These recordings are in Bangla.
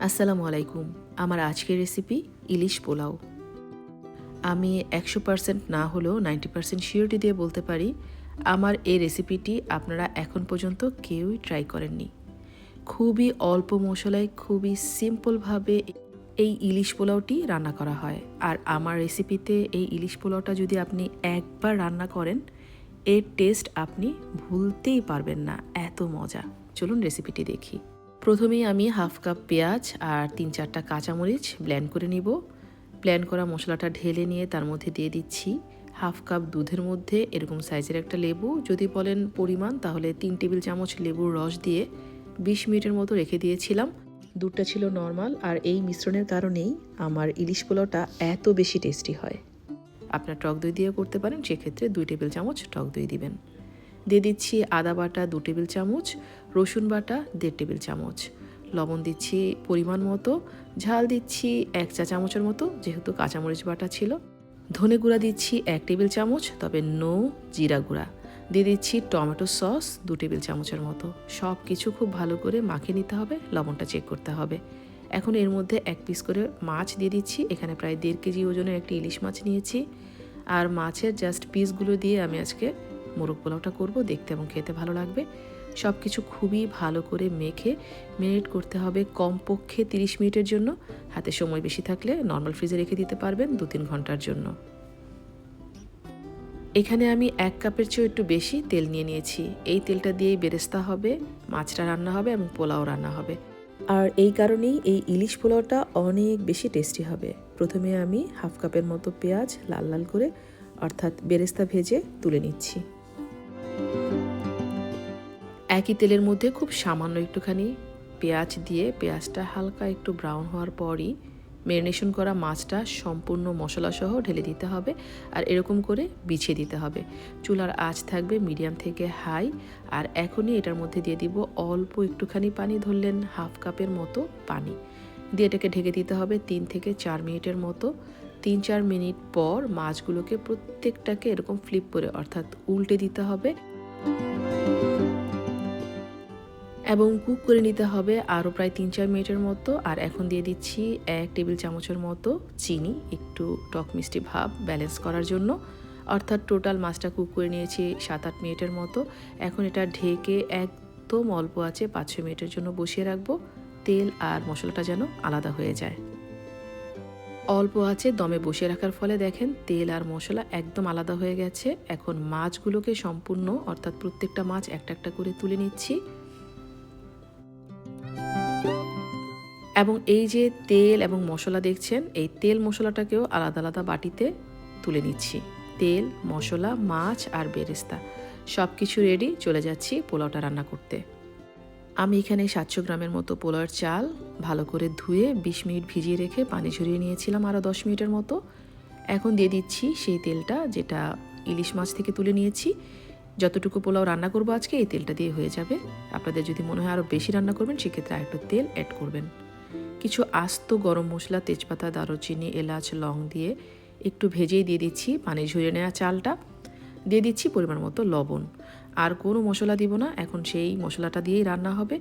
আসসালামু আলাইকুম। আমার আজকের রেসিপি ইলিশ পোলাও। আমি একশো পার্সেন্ট না হলেও নাইনটি পার্সেন্ট শিওরিটি দিয়ে বলতে পারি, আমার এই রেসিপিটি আপনারা এখন পর্যন্ত কেউই ট্রাই করেননি। খুবই অল্প মশলায় খুবই সিম্পলভাবে এই ইলিশ পোলাওটি রান্না করা হয়। আর আমার রেসিপিতে এই ইলিশ পোলাওটা যদি আপনি একবার রান্না করেন, এর টেস্ট আপনি ভুলতেই পারবেন না। এত মজা। চলুন রেসিপিটি দেখি। প্রথমেই আমি হাফ কাপ পেঁয়াজ আর তিন চারটা কাঁচামরিচ ব্ল্যান্ড করে নিব। ব্ল্যান্ড করা মশলাটা ঢেলে নিয়ে তার মধ্যে দিয়ে দিচ্ছি হাফ কাপ দুধের মধ্যে এরকম সাইজের একটা লেবু। যদি বলেন পরিমাণ, তাহলে তিন টেবিল চামচ লেবুর রস দিয়ে বিশ মিনিটের মতো রেখে দিয়েছিলাম। দুধটা ছিল নর্মাল আর এই মিশ্রণের কারণেই আমার ইলিশ পোলাওটা এত বেশি টেস্টি হয়। আপনার টক দই দিয়ে করতে পারেন, সেক্ষেত্রে দুই টেবিল চামচ টক দই দিবেন। দিয়ে দিচ্ছি আদা বাটা দু টেবিল চামচ, রসুন বাটা দেড় টেবিল চামচ। লবণ দিচ্ছি পরিমাণ মতো, ঝাল দিচ্ছি এক চা চামচের মতো, যেহেতু কাঁচামরিচ বাটা ছিল। ধনে গুঁড়া দিচ্ছি এক টেবিল চামচ, তবে নো জিরা গুঁড়া। দিয়ে দিচ্ছি টমেটো সস দু টেবিল চামচের মতো। সব কিছু খুব ভালো করে মাখিয়ে নিতে হবে, লবণটা চেক করতে হবে। এখন এর মধ্যে এক পিস করে মাছ দিয়ে দিচ্ছি, এখানে প্রায় দেড় কেজি ওজনের একটি ইলিশ মাছ নিয়েছি। আর মাছের জাস্ট পিসগুলো দিয়ে আমি আজকে মোরগ পোলাওটা করব, দেখতে এবং খেতে ভালো লাগবে। সব কিছু খুবই ভালো করে মেখে মেরিনেট করতে হবে কমপক্ষে তিরিশ মিনিটের জন্য। হাতে সময় বেশি থাকলে নর্মাল ফ্রিজে রেখে দিতে পারবেন দু তিন ঘণ্টার জন্য। এখানে আমি এক কাপের চেয়েও একটু বেশি তেল নিয়ে নিয়েছি। এই তেলটা দিয়েই বেরেস্তা হবে, মাছটা রান্না হবে এবং পোলাও রান্না হবে। আর এই কারণেই এই ইলিশ পোলাওটা অনেক বেশি টেস্টি হবে। প্রথমে আমি হাফ কাপের মতো পেঁয়াজ লাল লাল করে, অর্থাৎ বেরেস্তা ভেজে তুলে নিচ্ছি। একই তেলের মধ্যে খুব সামান্য একটুখানি পেঁয়াজ দিয়ে পেঁয়াজটা হালকা একটু ব্রাউন হওয়ার পরই ম্যারিনেশন করা মাছটা সম্পূর্ণ মশলাসহ ঢেলে দিতে হবে আর এরকম করে বিছিয়ে দিতে হবে। চুলার আঁচ থাকবে মিডিয়াম থেকে হাই আর এখনই এটার মধ্যে দিয়ে দিব অল্প একটুখানি পানি, ধরলেন হাফ কাপের মতো পানি। দিয়ে এটাকে ঢেকে দিতে হবে তিন থেকে চার মিনিটের মতো। তিন চার মিনিট পর মাছগুলোকে প্রত্যেকটাকে এরকম ফ্লিপ করে অর্থাৎ উল্টে দিতে হবে। এবং কুক করে নিতে হবে আরও প্রায় তিন চার মিনিটের মতো। আর এখন দিয়ে দিচ্ছি এক টেবিল চামচের মতো চিনি, একটু টক মিষ্টি ভাব ব্যালেন্স করার জন্য। অর্থাৎ টোটাল মাছটা কুক করে নিয়েছি সাত আট মিনিটের মতো। এখন এটা ঢেকে একদম অল্প আছে পাঁচ ছ মিনিটের জন্য বসিয়ে রাখব। তেল আর মশলাটা যেন আলাদা হয়ে যায়। অল্প আছে দমে বসিয়ে রাখার ফলে দেখেন তেল আর মশলা একদম আলাদা হয়ে গেছে। এখন মাছগুলোকে সম্পূর্ণ, অর্থাৎ প্রত্যেকটা মাছ একটা একটা করে তুলে নিচ্ছি। এবং এই যে তেল এবং মশলা দেখছেন, এই তেল মশলাটাকেও আলাদা আলাদা বাটিতে তুলে নিচ্ছি। তেল, মশলা, মাছ আর বেরেস্তা। সব কিছু রেডি চলে যাচ্ছি পোলাওটা রান্না করতে। আমি এখানে সাতশো গ্রামের মতো পোলাওয়ের চাল ভালো করে ধুয়ে বিশ মিনিট ভিজিয়ে রেখে পানি ঝরিয়ে নিয়েছিলাম আরও দশ মিনিটের মতো। এখন দিয়ে দিচ্ছি সেই তেলটা যেটা ইলিশ মাছ থেকে তুলে নিয়েছি। যতটুকু পোলাও রান্না করব আজকে এই তেলটা দিয়ে হয়ে যাবে। আপনাদের যদি মনে হয় আরও বেশি রান্না করবেন, সেক্ষেত্রে আরেকটু তেল অ্যাড করবেন। কিছু আস্ত গরম মশলা, তেজপাতা, দারুচিনি, এলাচ, লং দিয়ে একটু ভেজেই দিয়ে দিচ্ছি পানি ঝরিয়ে নেওয়া চালটা। দিয়ে দিচ্ছি পরিমাণ মতো লবণ। আর কোনো মশলা দিব না, এখন সেই মশলাটা দিয়েই রান্না হবে।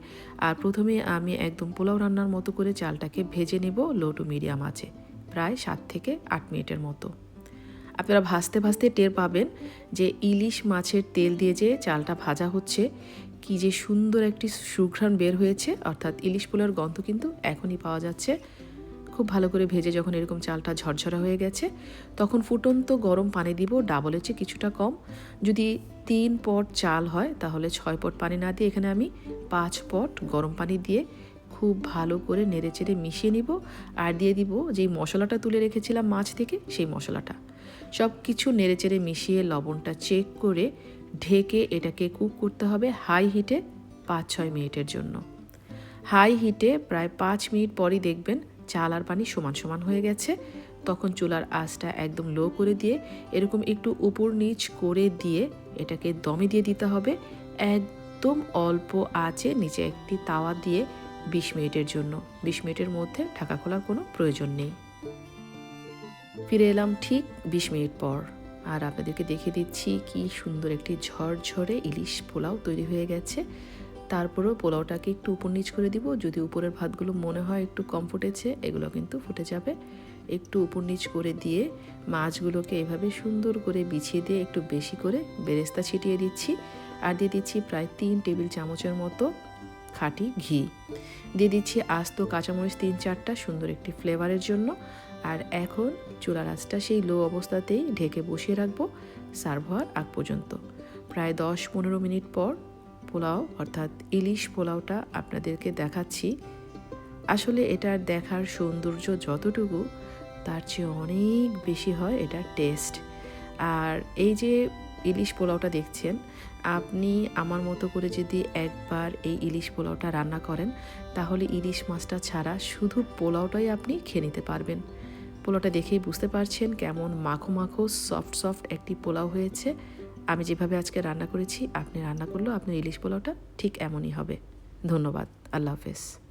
আর প্রথমে আমি একদম পোলাও রান্নার মতো করে চালটাকে ভেজে নেব লো টু মিডিয়াম আছে প্রায় সাত থেকে আট মিনিটের মতো। আপনারা ভাজতে ভাজতে টের পাবেন যে ইলিশ মাছের তেল দিয়ে যে চালটা ভাজা হচ্ছে কি যে সুন্দর একটি সুঘ্রাণ বের হয়েছে। অর্থাৎ ইলিশ পোলার গন্ধ কিন্তু এখনই পাওয়া যাচ্ছে। খুব ভালো করে ভেজে যখন এরকম চালটা ঝরঝরা হয়ে গেছে, তখন ফুটন্ত গরম পানি দিব ডাবলের চেয়ে কিছুটা কম। যদি তিন পট চাল হয়, তাহলে ছয় পট পানি না দিয়ে এখানে আমি পাঁচ পট গরম পানি দিয়ে খুব ভালো করে নেড়ে চেড়ে মিশিয়ে নিব আর দিয়ে দিব যেই মশলাটা তুলে রেখেছিলাম মাছ থেকে, সেই মশলাটা। সব কিছু নেড়ে চেড়ে মিশিয়ে লবণটা চেক করে ঢেকে এটাকে কুক করতে হবে হাই হিটে পাঁচ ছয় মিনিটের জন্য। হাই হিটে প্রায় পাঁচ মিনিট পরই দেখবেন চাল আর পানি সমান সমান হয়ে গেছে। তখন চুলার আঁচটা একদম লো করে দিয়ে এরকম একটু উপর নিচ করে দিয়ে এটাকে দমে দিয়ে দিতে হবে। একদম অল্প আঁচে নিচে একটি তাওয়া দিয়ে বিশ মিনিটের জন্য। বিশ মিনিটের মধ্যে ঢাকা খোলার কোনো প্রয়োজন নেই। ফিরে এলাম ঠিক বিশ মিনিট পর। আর আপনাদেরকে দেখে দিচ্ছি কি সুন্দর একটি ঝরঝরে ইলিশ পোলাও তৈরি হয়ে গেছে। তারপরেও পোলাওটাকে একটু উপর নিচ করে দিব। যদি উপরের ভাতগুলো মনে হয় একটু কম ফুটেছে, এগুলো কিন্তু ফুটে যাবে। একটু উপর নিচ করে দিয়ে মাছগুলোকে এভাবে সুন্দর করে বিছিয়ে দিয়ে একটু বেশি করে বেরেস্তা ছিটিয়ে দিচ্ছি। আর দিয়ে দিচ্ছি প্রায় তিন টেবিল চামচের মতো খাঁটি ঘি। দিয়ে দিচ্ছি আস্ত কাঁচামরিচ তিন চারটা সুন্দর একটি ফ্লেভারের জন্য। আর এখন চুলার আঁচটা সেই লো অবস্থাতেই ঢেকে বসিয়ে রাখব সার্ভ হওয়ার আগ পর্যন্ত। প্রায় দশ পনেরো মিনিট পর পোলাও, অর্থাৎ ইলিশ পোলাওটা আপনাদেরকে দেখাচ্ছি। আসলে এটার দেখার সৌন্দর্য যতটুকু, তার চেয়ে অনেক বেশি হয় এটার টেস্ট। আর এই যে ইলিশ পোলাওটা দেখছেন, আপনি আমার মতো করে যদি একবার এই ইলিশ পোলাওটা রান্না করেন, তাহলে ইলিশ মাছটা ছাড়া শুধু পোলাওটাই আপনি খেয়ে নিতে পারবেন। পোলাওটা দেখেই বুঝতে পারছেন কেমন মাখো মাখো সফট সফট একটি পোলাও হয়েছে। আমি যেভাবে আজকে রান্না করেছি, আপনি রান্না করলেও আপনার ইলিশ পোলাওটা ঠিক এমনই হবে। ধন্যবাদ, আল্লাহ হাফেজ।